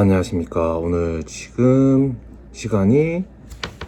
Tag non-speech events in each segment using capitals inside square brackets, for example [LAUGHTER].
안녕하십니까. 오늘 지금 시간이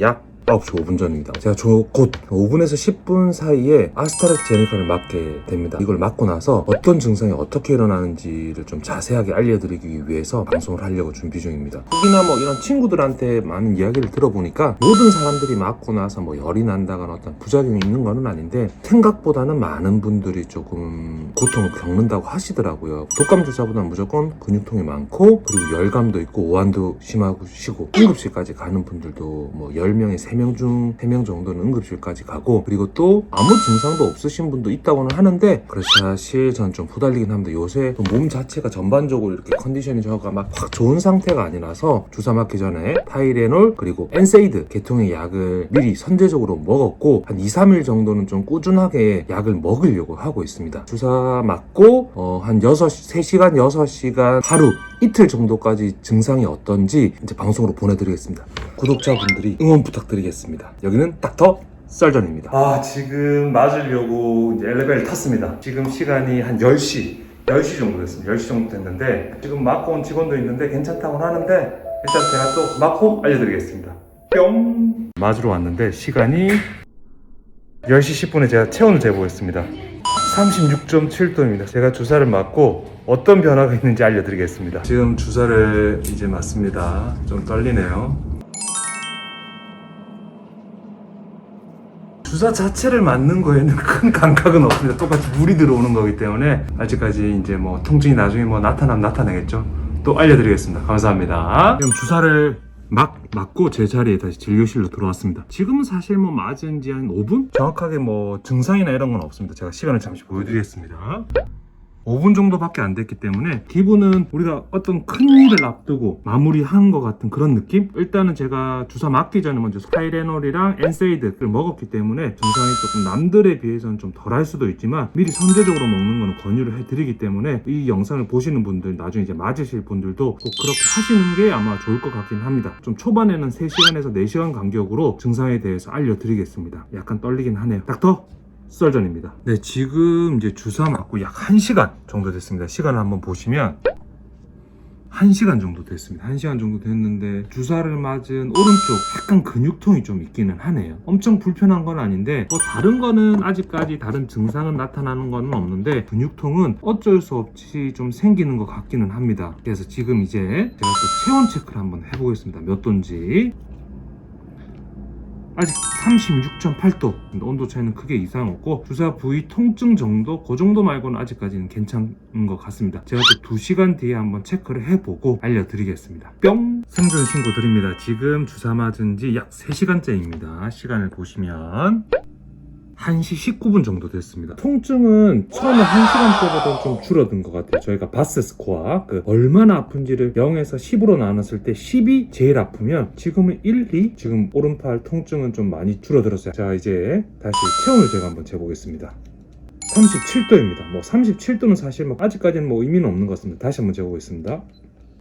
약 9시 5분 전입니다. 제가 저 곧 5분에서 10분 사이에 아스트라제네카를 맞게 됩니다. 이걸 맞고 나서 어떤 증상이 어떻게 일어나는지를 좀 자세하게 알려드리기 위해서 방송을 하려고 준비 중입니다. 혹이나 뭐 이런 친구들한테 많은 이야기를 들어보니까 모든 사람들이 맞고 나서 뭐 열이 난다거나 어떤 부작용이 있는 거는 아닌데 생각보다는 많은 분들이 조금 고통을 겪는다고 하시더라고요. 독감 주사보다는 무조건 근육통이 많고 그리고 열감도 있고 오한도 심하시고 응급실까지 가는 분들도 뭐 10명에 3명 중 3명 정도는 응급실까지 가고 그리고 또 아무 증상도 없으신 분도 있다고는 하는데 그래서 사실 저는 좀 후달리긴 합니다. 요새 또몸 자체가 전반적으로 이렇게 컨디션이 저가 막 확 좋은 상태가 아니라서 주사 맞기 전에 타이레놀 그리고 엔세이드 계통의 약을 미리 선제적으로 먹었고 한 2, 3일 정도는 좀 꾸준하게 약을 먹으려고 하고 있습니다. 주사 맞고 어, 한 6, 3시간, 6시간 하루 이틀 정도까지 증상이 어떤지 이제 방송으로 보내드리겠습니다. 구독자분들이 응원 부탁드리겠습니다. 여기는 닥터 썰전입니다. 아, 지금 맞으려고 이제 엘리베이터를 탔습니다. 지금 시간이 한 10시, 10시 정도 됐습니다. 10시 정도 됐는데 지금 맞고 온 직원도 있는데 괜찮다고 하는데 일단 제가 또 맞고 알려드리겠습니다. 뿅! 맞으러 왔는데 시간이 10시 10분에 제가 체온을 재보겠습니다. 36.7도입니다. 제가 주사를 맞고 어떤 변화가 있는지 알려드리겠습니다. 지금 주사를 이제 맞습니다. 좀 떨리네요. 주사 자체를 맞는 거에는 큰 감각은 없습니다. 똑같이 물이 들어오는 거기 때문에 아직까지 이제 뭐 통증이 나중에 뭐 나타나면 나타나겠죠. 또 알려드리겠습니다. 감사합니다. 지금 주사를 막 맞고 제 자리에 다시 진료실로 들어왔습니다. 지금은 사실 뭐 맞은 지 한 5분? 정확하게 뭐 증상이나 이런 건 없습니다. 제가 시간을 잠시 보여드리겠습니다. 5분 정도밖에 안 됐기 때문에 기분은 우리가 어떤 큰 일을 앞두고 마무리한 것 같은 그런 느낌? 일단은 제가 주사 맞기 전에 먼저 스파이레놀이랑 엔세이드를 먹었기 때문에 증상이 조금 남들에 비해서는 좀 덜 할 수도 있지만 미리 선제적으로 먹는 거는 권유를 해드리기 때문에 이 영상을 보시는 분들 나중에 이제 맞으실 분들도 꼭 그렇게 하시는 게 아마 좋을 것 같긴 합니다. 좀 초반에는 3시간에서 4시간 간격으로 증상에 대해서 알려드리겠습니다. 약간 떨리긴 하네요. 닥터 썰전입니다. 네, 지금 이제 주사 맞고 약 1시간 정도 됐습니다. 시간을 한번 보시면 1시간 정도 됐습니다. 1시간 정도 됐는데 주사를 맞은 오른쪽 약간 근육통이 좀 있기는 하네요. 엄청 불편한 건 아닌데 뭐 다른 거는 아직까지 다른 증상은 나타나는 거는 없는데 근육통은 어쩔 수 없이 좀 생기는 것 같기는 합니다. 그래서 지금 이제 제가 또 체온 체크를 한번 해보겠습니다. 몇 도인지 아직 36.8도. 온도 차이는 크게 이상 없고 주사 부위 통증 정도 그 정도 말고는 아직까지는 괜찮은 것 같습니다. 제가 또 2시간 뒤에 한번 체크를 해보고 알려드리겠습니다. 뿅! 생존 신고 드립니다. 지금 주사 맞은 지 약 3시간째입니다. 시간을 보시면 1시 19분 정도 됐습니다. 통증은 처음에 1시간 때보다 좀 줄어든 것 같아요. 저희가 바스 스코어, 그 얼마나 아픈지를 0에서 10으로 나눴을 때 10이 제일 아프면 지금은 1, 2, 지금 오른팔 통증은 좀 많이 줄어들었어요. 자, 이제 다시 체온을 제가 한번 재보겠습니다. 37도입니다. 뭐 37도는 사실 뭐 아직까지는 뭐 의미는 없는 것 같습니다. 다시 한번 재보겠습니다.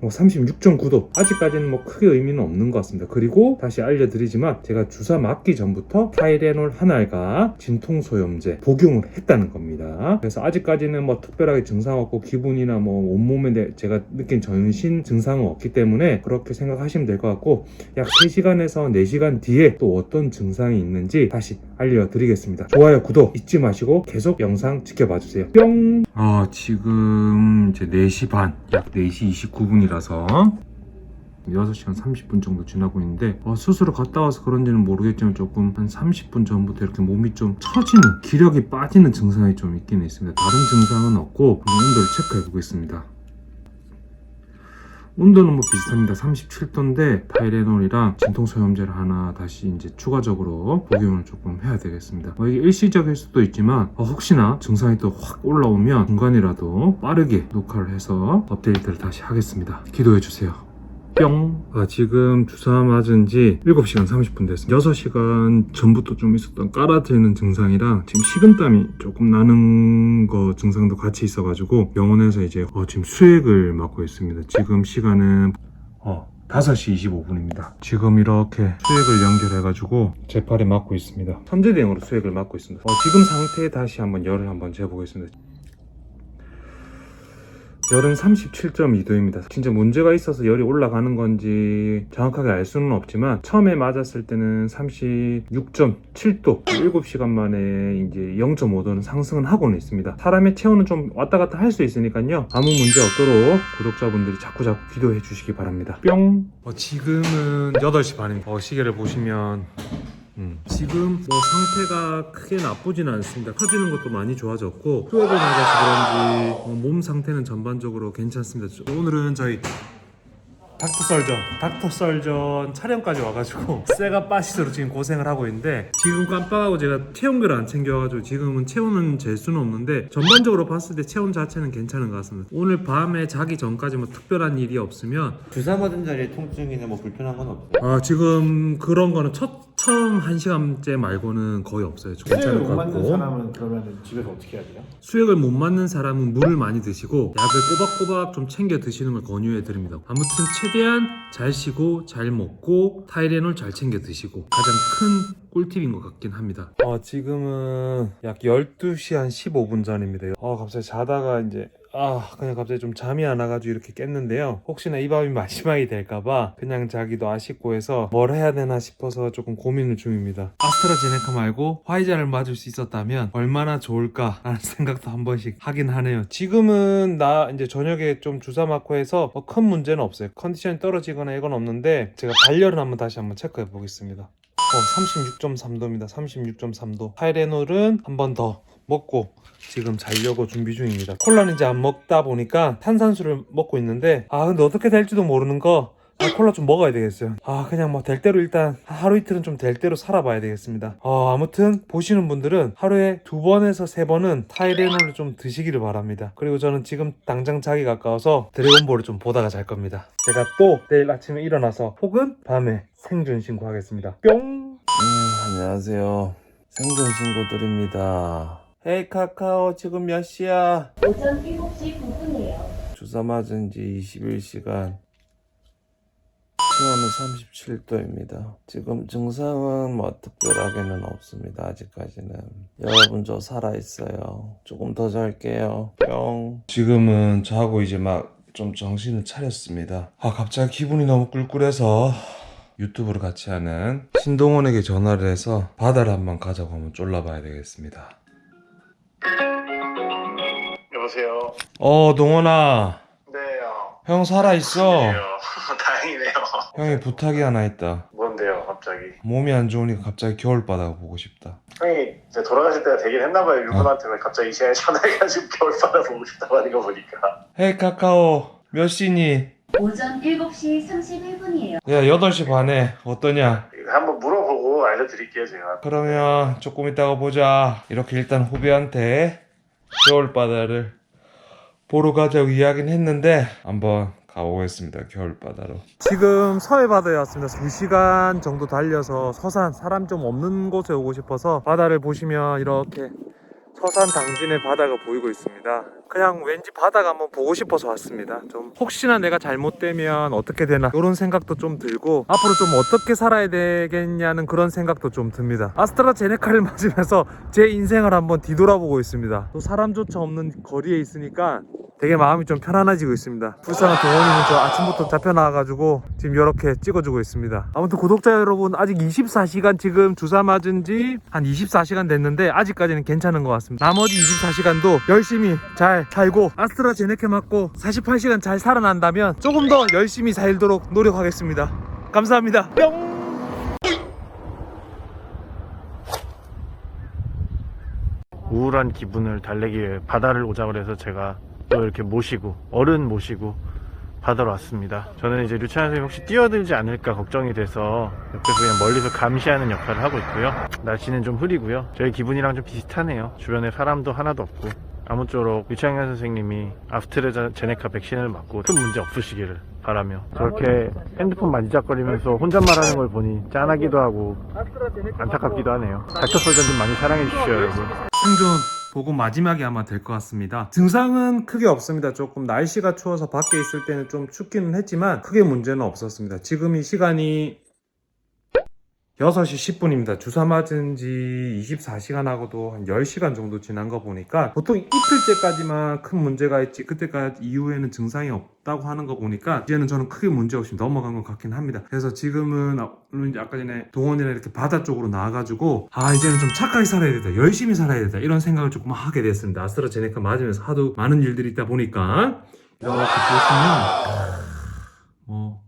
뭐 36.9도 아직까지는 뭐 크게 의미는 없는 것 같습니다. 그리고 다시 알려드리지만 제가 주사 맞기 전부터 타이레놀 한 알과 진통소염제 복용을 했다는 겁니다. 그래서 아직까지는 뭐 특별하게 증상 없고 기분이나 뭐 온몸에 대- 제가 느낀 전신 증상은 없기 때문에 그렇게 생각하시면 될 것 같고 약 3시간에서 4시간 뒤에 또 어떤 증상이 있는지 다시 알려드리겠습니다. 좋아요 구독 잊지 마시고 계속 영상 지켜봐 주세요. 뿅! 아, 지금 이제 4시 반, 약 4시 29분이라서 6시간 30분 정도 지나고 있는데 어, 스스로 갔다 와서 그런지는 모르겠지만 조금 한 30분 전부터 이렇게 몸이 좀 처지는 기력이 빠지는 증상이 좀 있긴 있습니다. 다른 증상은 없고 한번 온도를 체크해 보겠습니다 온도는 뭐 비슷합니다. 37도인데 타이레놀이랑 진통소염제를 하나 다시 이제 추가적으로 복용을 조금 해야 되겠습니다. 어, 이게 일시적일 수도 있지만 어, 혹시나 증상이 또 확 올라오면 중간이라도 빠르게 녹화를 해서 업데이트를 다시 하겠습니다. 기도해 주세요 뿅. 아, 지금 주사 맞은 지 7시간 30분 됐습니다. 6시간 전부터 좀 있었던 깔아지는 증상이랑 지금 식은땀이 조금 나는 거 증상도 같이 있어가지고 병원에서 이제 어, 지금 수액을 맞고 있습니다. 지금 시간은 어, 5시 25분입니다. 지금 이렇게 수액을 연결해가지고 제 팔에 맞고 있습니다. 선제 대응으로 수액을 맞고 있습니다. 어, 지금 상태에 다시 한번 열을 한번 재보겠습니다. 열은 37.2도입니다. 진짜 문제가 있어서 열이 올라가는 건지 정확하게 알 수는 없지만 처음에 맞았을 때는 36.7도 7시간 만에 이제 0.5도는 상승은 하고는 있습니다. 사람의 체온은 좀 왔다 갔다 할 수 있으니까요. 아무 문제 없도록 구독자분들이 자꾸 자꾸 기도해 주시기 바랍니다. 뿅. 어, 지금은 8시 반입니다. 어, 시계를 보시면 음, 지금 뭐 상태가 크게 나쁘진 않습니다. 커지는 것도 많이 좋아졌고 수액을 맞아서 그런지 어, 몸 상태는 전반적으로 괜찮습니다. 저- 오늘은 저희 닥터 썰전, 닥터 썰전 촬영까지 와가지고 [LAUGHS] 쇠가 빠시스로 지금 고생을 하고 있는데 지금 깜빡하고 제가 체온계를 안 챙겨가지고 지금은 체온은 잴 수는 없는데 전반적으로 봤을 때 체온 자체는 괜찮은 것 같습니다. 오늘 밤에 자기 전까지 뭐 특별한 일이 없으면 주사 맞은 자리에 통증이나 뭐 불편한 건 없어요? 아 지금 그런 거는 첫 처음 한 시간째 말고는 거의 없어요. 괜찮을 수액을 것못 맞는 같고 사람은 그러면 집에서 어떻게 해야 돼요? 수액을 못 맞는 사람은 물을 많이 드시고 약을 꼬박꼬박 좀 챙겨 드시는 걸 권유해 드립니다. 아무튼 최대한 잘 쉬고 잘 먹고 타이레놀 잘 챙겨 드시고 가장 큰 꿀팁인 것 같긴 합니다. 어, 지금은 약 12시 한 15분 전입니다. 어, 갑자기 자다가 이제 아 그냥 갑자기 좀 잠이 안 와가지고 이렇게 깼는데요. 혹시나 이 밤이 [LAUGHS] 마지막이 될까봐 그냥 자기도 아쉽고 해서 뭘 해야 되나 싶어서 조금 고민을 중입니다. 아스트라제네카 말고 화이자를 맞을 수 있었다면 얼마나 좋을까 라는 [LAUGHS] 생각도 한 번씩 하긴 하네요. 지금은 나 이제 저녁에 좀 주사 맞고 해서 뭐 큰 문제는 없어요. 컨디션이 떨어지거나 이건 없는데 제가 발열은 한번 다시 한번 체크해 보겠습니다. 어, 36.3도입니다. 36.3도. 타이레놀은 한 번 더 먹고 지금 자려고 준비 중입니다. 콜라는 이제 안 먹다 보니까 탄산수를 먹고 있는데 아 근데 어떻게 될지도 모르는 거 아, 콜라 좀 먹어야 되겠어요. 아, 그냥 뭐 될 대로 일단 하루 이틀은 좀 될 대로 살아봐야 되겠습니다. 어, 아무튼 보시는 분들은 하루에 두 번에서 세 번은 타이레놀을 좀 드시기를 바랍니다. 그리고 저는 지금 당장 자기 가까워서 드래곤볼을 좀 보다가 잘 겁니다. 제가 또 내일 아침에 일어나서 혹은 밤에 생존 신고하겠습니다. 뿅! 음, 안녕하세요. 생존 신고 드립니다. 헤이 카카오 지금 몇 시야? 오전 7시 9분이에요. 주사 맞은 지 21시간. 체온은 37도입니다. 지금 증상은 뭐 특별하게는 없습니다. 아직까지는. 여러분 저 살아있어요. 조금 더 잘게요. 뿅. 지금은 자고 이제 막 좀 정신을 차렸습니다. 아 갑자기 기분이 너무 꿀꿀해서 유튜브를 같이 하는 신동원에게 전화를 해서 바다를 한번 가자고 한번 쫄라봐야 되겠습니다. 여보세요. 어 동원아 네요. 형 살아있어. [LAUGHS] 다행이네요. 형이 부탁이 하나 있다. 뭔데요, 갑자기? 몸이 안 좋으니까 갑자기 겨울바다 보고 싶다. 형이 이제 돌아가실 때가 되긴 했나봐요. 일본한테 왜 갑자기 이 시간에 전화해가지고 겨울바다 보고 싶다고 하는 거 보니까. 헤이 카카오 몇 시니? 오전 7시 31분이에요. 야 8시 반에 어떠냐? 한번 물어보고 알려드릴게요, 제가. 그러면 조금 이따가 보자. 이렇게 일단 후배한테 겨울바다를 보러 가자고 이야기는 했는데 한번 가보겠습니다. 겨울바다로. 지금 서해바다에 왔습니다. 2시간 정도 달려서 서산 사람 좀 없는 곳에 오고 싶어서 바다를 보시면 이렇게 서산 당진의 바다가 보이고 있습니다. 그냥 왠지 바다가 한번 보고 싶어서 왔습니다. 좀 혹시나 내가 잘못되면 어떻게 되나 이런 생각도 좀 들고 앞으로 좀 어떻게 살아야 되겠냐는 그런 생각도 좀 듭니다. 아스트라제네카를 [LAUGHS] 맞으면서 제 인생을 한번 뒤돌아보고 있습니다. 또 사람조차 없는 거리에 있으니까 되게 마음이 좀 편안해지고 있습니다. 불쌍한 동원이는 저 아침부터 잡혀 나와가지고 지금 이렇게 찍어주고 있습니다. 아무튼 구독자 여러분 아직 24시간 지금 주사 맞은 지 한 24시간 됐는데 아직까지는 괜찮은 것 같습니다. 나머지 24시간도 열심히 잘 살고 아스트라제네카 맞고 48시간 잘 살아난다면 조금 더 열심히 살도록 노력하겠습니다. 감사합니다. 뿅! 우울한 기분을 달래기 위해 바다를 오자 그래서 제가 또 이렇게 모시고 어른 모시고 바다로 왔습니다. 저는 이제 류찬 선생님 혹시 뛰어들지 않을까 걱정이 돼서 옆에서 그냥 멀리서 감시하는 역할을 하고 있고요. 날씨는 좀 흐리고요. 저희 기분이랑 좀 비슷하네요. 주변에 사람도 하나도 없고 아무쪼록 유창현 선생님이 아스트라제네카 백신을 맞고 큰 문제 없으시기를 바라며 저렇게 핸드폰 만지작거리면서 혼잣말 하는 걸 보니 짠하기도 하고 안타깝기도 하네요. 닥터 설전 좀 많이 사랑해 주시죠 여러분. 생존 보고 마지막이 아마 될 것 같습니다. 증상은 크게 없습니다. 조금 날씨가 추워서 밖에 있을 때는 좀 춥기는 했지만 크게 문제는 없었습니다. 지금 이 시간이 6시 10분입니다. 주사 맞은 지 24시간 하고도 한 10시간 정도 지난 거 보니까 보통 이틀째까지만 큰 문제가 있지 그때까지 이후에는 증상이 없다고 하는 거 보니까 이제는 저는 크게 문제 없이 넘어간 것 같긴 합니다. 그래서 지금은 아, 물론 아까 전에 동원이랑 이렇게 바다 쪽으로 나와가지고 아 이제는 좀 착하게 살아야 되다 열심히 살아야 되다 이런 생각을 조금 하게 됐습니다. 아스트라제네카 맞으면서 하도 많은 일들이 있다 보니까 이렇게 보시면 뭐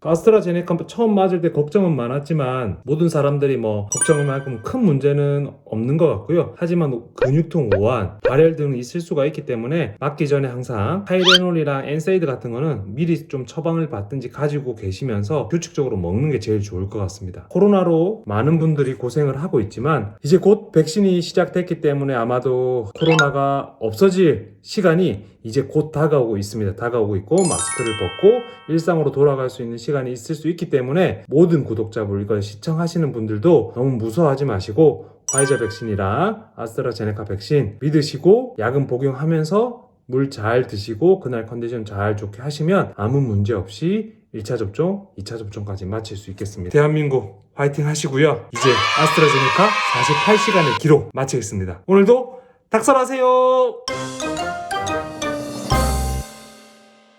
아스트라제네카 처음 맞을 때 걱정은 많았지만 모든 사람들이 뭐 걱정을 만큼 큰 문제는 없는 것 같고요. 하지만 근육통, 오한, 발열 등은 있을 수가 있기 때문에 맞기 전에 항상 타이레놀이랑 엔세이드 같은 거는 미리 좀 처방을 받든지 가지고 계시면서 규칙적으로 먹는 게 제일 좋을 것 같습니다. 코로나로 많은 분들이 고생을 하고 있지만 이제 곧 백신이 시작됐기 때문에 아마도 코로나가 없어질 시간이 이제 곧 다가오고 있습니다. 다가오고 있고 마스크를 벗고 일상으로 돌아갈 수 있는 시간이 있을 수 있기 때문에 모든 구독자분 이걸 시청하시는 분들도 너무 무서워하지 마시고 화이자 백신이랑 아스트라제네카 백신 믿으시고 약은 복용하면서 물 잘 드시고 그날 컨디션 잘 좋게 하시면 아무 문제 없이 1차 접종, 2차 접종까지 마칠 수 있겠습니다. 대한민국 화이팅 하시고요. 이제 아스트라제네카 48시간의 기록 마치겠습니다. 오늘도 닥설하세요!